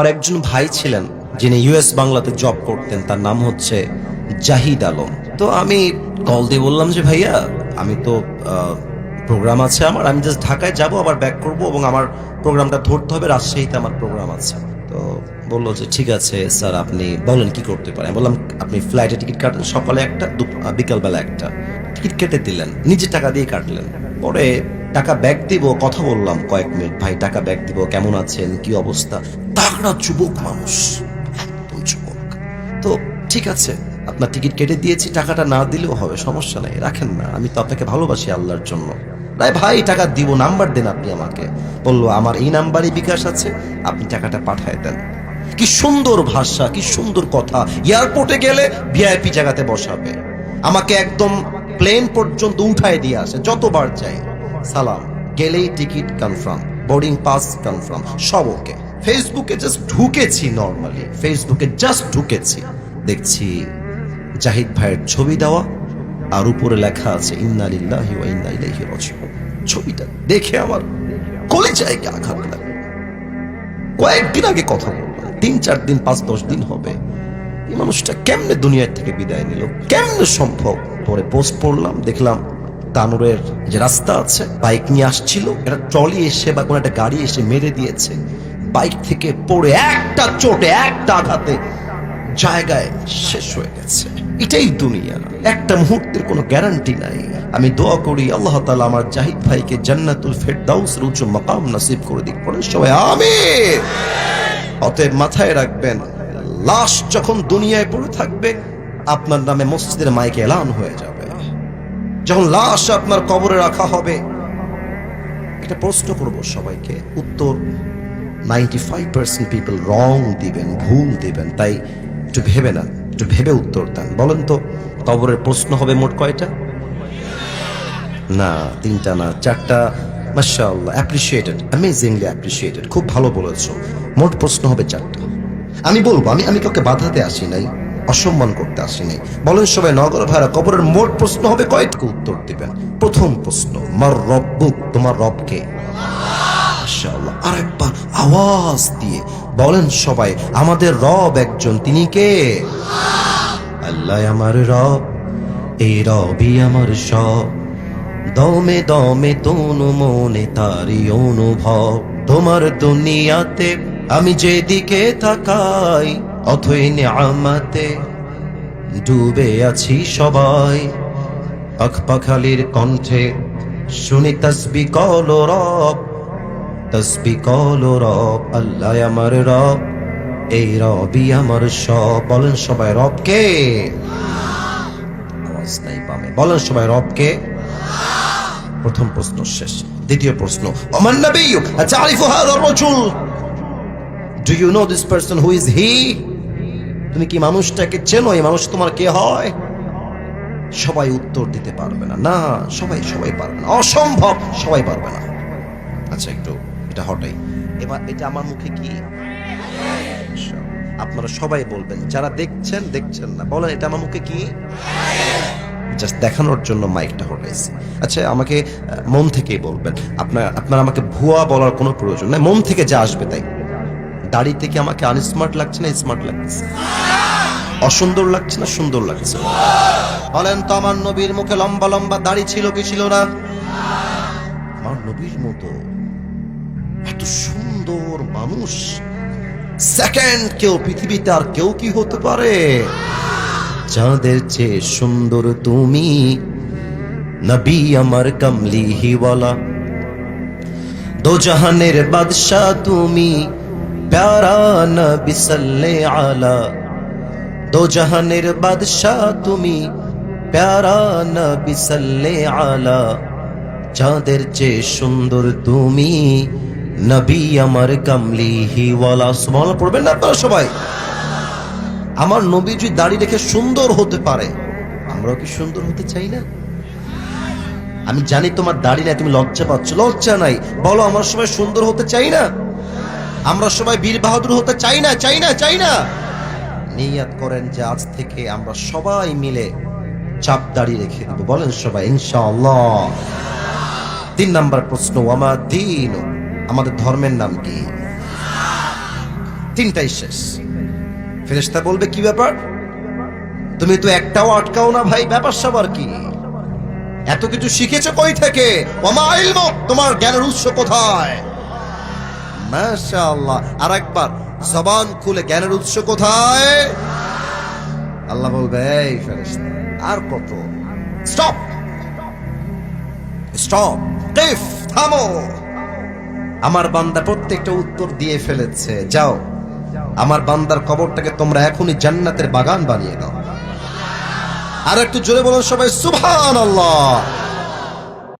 আমার একজন ভাই ছিলেন, যিনি ইউএস বাংলাতে জব করতেন, তার নাম হচ্ছে জাহিদ আলম। তো আমি কল দিয়ে বললাম যে, ভাইয়া, আমি তো প্রোগ্রাম আছে আমার, আমি জাস্ট ঢাকায় যাব, আবার ব্যাক করব এবং আমার প্রোগ্রামটা ধরতে হবে, রাজশাহীতে আমার প্রোগ্রাম আছে। তো বলল যে, ঠিক আছে, স্যার, আপনি বলেন কি করতে পারেন? বললাম, আপনি ফ্লাইটে টিকিট কাটেন সকালে একটা বিকালবেলা একটা। টিকিট কেটে দিলেন, নিজে টাকা দিয়ে কাটলেন। পরে টাকা ব্যাগ দিব, কথা বললাম। কয়েক মিনিট, ভাই, টাকা ব্যাক দিব, কেমন আছেন? কি অবস্থা? তাগড়া যুবক মানুষ। যুবক। তো ঠিক আছে, আপনার টিকিট কেটে দিয়েছি, টাকাটা না দিলেও হবে, সমস্যা নাই, রাখেন না, আমি তো আপনাকে ভালোবাসি আল্লাহর জন্য। তাই ভাই, টাকা দিব, নাম্বার দেন আপনি আমাকে। বলল, আমার এই নাম্বারে বিকাশ আছে, আপনি টাকাটা পাঠায় দেন। কি সুন্দর ভাষা, কি সুন্দর কথা, এয়ারপোর্টে গেলে ভিআইপি জায়গাতে বসাবে। আমাকে একদম প্লেন পর্যন্ত উঠায় দিয়ে আসে, যতবার চাই। সালাম। গেলেই ticket confirm boarding pass confirm সব ওকে ফেসবুকে জাস্ট ঢুকেছি নর্মালি ফেসবুকে জাস্ট ঢুকেছি। দেখছি জাহিদ ভাইয়ের ছবি দেওয়া, আর উপরে লেখা আছে, ইন্না লিল্লাহি ওয়া ইন্না ইলাইহি রাজিউন। ছবিটা দেখে আমার কলিজায় আঘাত লাগে কয়েকদিন আগে কথা বললাম, তিন চার দিন, পাঁচ দশ দিন হবে। এই মানুষটা কেমনে দুনিয়ার থেকে বিদায় নিল? কেমনে সম্ভব? পরে পোস্ট পড়লাম, দেখলাম তানুরের যে রাস্তা আছে, বাইক নিয়ে আসছিল। একটা ট্রলি এসে বা কোনো একটা গাড়ি এসে মেরে দিয়েছে। বাইক থেকে পড়ে একটা চোটে, একটা আঘাতে জায়গায় শেষ হয়ে গেছে। এটাই দুনিয়া। একটা মুহূর্তের কোনো গ্যারান্টি নাই। আমি দোয়া করি, আল্লাহ তালা আমার জাহিদ ভাইকে জান্নাতুল ফেরদাউস উচ্চ মাকাম নাসিব করে দিক। পড়েন সবাই আমি অতএব মাথায় রাখবেন, লাশ যখন দুনিয়ায় পড়ে থাকবে, আপনার নামে মসজিদের মাইকে এলান হয়ে যাবে। যখন লাশ আপনার কবরে রাখা হবে, একটা প্রশ্ন করব সবাইকে। উত্তর ninety five percent people wrong দিবেন, ভুল দিবেন, তাই একটু ভেবে না একটু ভেবে উত্তর দেন। বলেন তো, কবরের প্রশ্ন হবে মোট কয়টা? না, তিনটা না, চারটা। মাশাআল্লাহ অ্যাপ্রিসিয়েটেড অ্যামেজিংলি অ্যাপ্রিসিয়েটেড খুব ভালো বলেছ। মোট প্রশ্ন হবে চারটা। আমি বলব, আমি আমি কাউকে বাধাতে আসি নাই। অসম্মান করতে আসি নাই বলেন সবাই, নগর ভাইরা, কবরের মোট প্রশ্ন হবে কয়েকটা উত্তর দিবেন। প্রথম প্রশ্ন, মার রব্বুক তোমার রবকে আরেকবার আওয়াজ দিয়ে বলেন সবাই, আমাদের রব একজন, তিনি কে? আল্লাহ, আমার রব, এই রবই আমার সব। দমে দমে তনু মনে তারি অনুভব। তোমার দুনিয়াতে আমি যেদিকে তাকাই অথই আমাতে ডুবে আছি সবাই। পাখপাখালির কণ্ঠে শুনি তসবি কল রব, তসবি কল রব, আল্লাহ আমার রব, এই রবই আমার সব। বলেন সবাই রবকে বলেন সবাই রবকে প্রথম প্রশ্ন শেষ, দ্বিতীয় প্রশ্ন ওমান নবিয়্যু আতারিফু হাযা রাজুল do you know this person who is he তুমি কি মানুষটাকে চেনো? এই মানুষ তোমার কে হয়? সবাই উত্তর দিতে পারবে না। না, সবাই সবাই পারবে না। অসম্ভব, সবাই পারবে না। আচ্ছা একটু এটা হটাই। এবার এটা আমার মুখে কি? আপনারা সবাই বলবেন, যারা দেখছেন দেখছেন না। বলেন, এটা আমার মুখে কি? জাস্ট দেখানোর জন্য মাইকটা হটাইছি। আচ্ছা আমাকে মন থেকেই বলবেন। আপনার আপনার আমাকে ভুয়া বলার কোনো প্রয়োজন নাই। মন থেকে যা আসবে তাই। দাড়ি থেকে আমাকে আনস্মার্ট লাগছে না স্মার্ট লাগছে। অসুন্দর লাগছে না সুন্দর লাগছে? বলেন তো আমার নবীর মুখে লম্বা লম্বা দাড়ি ছিল কি ছিল না? আমার নবীর মতো এত সুন্দর মানুষ। সেকেন্ড কেউ পৃথিবীতে আর কেউ কি হতে পারে? চাঁদের চেয়ে সুন্দর তুমি নবী আমার কমলি হিওয়ালা দো জাহানের বাদশাহ তুমি প্যারা নবী সাল্লে আলা। দো জাহানের বাদশাহ তুমি প্যারা নবী সাল্লে আলা। চাঁদের চেয়ে সুন্দর তুমি নবী আমার কামলি হিওয়ালা সুবহানাল্লাহ, পড়বেন না আপনারা সবাই? আমার নবী যদি দাড়ি রেখে সুন্দর হতে পারে, আমরাও কি সুন্দর হতে চাই না? আমি জানি তোমার দাড়ি নাই, তুমি লজ্জা পাচ্ছ। লজ্জা নাই। বলো, আমরা সবাই সুন্দর হতে চাই না? আমরা সবাই বীর বাহাদুর হতে চাই না চাই না চাই না। নিয়াত করেন যে আজ থেকে আমরা সবাই মিলে চাপ দাড়ি রেখে দেবো। বলেন সবাই, ইনশাআল্লাহ। তিন নাম্বার প্রশ্ন আমার দিন আমাদের ধর্মের নাম কি? তিনটাই শেষ। ফেরেশতা বলবে, কি ব্যাপার? তুমি তো একটাও আটকাও না ভাই, ব্যাপার সবার কি? এত কিছু শিখেছো কই থেকে? তোমার জ্ঞানের উৎস কোথায়? জবান খুলে, জ্ঞানের উৎস কোথায়? আল্লাহ বলবে আর কত? স্টপ স্টপ থামো! আমার বান্দা প্রত্যেকটা উত্তর দিয়ে ফেলেছে। যাও। আমার বান্দার কবরটাকে তোমরা এখনই জান্নাতের বাগান বানিয়ে দাও। আর একটু জোরে বলুন সবাই সুবহান আল্লাহ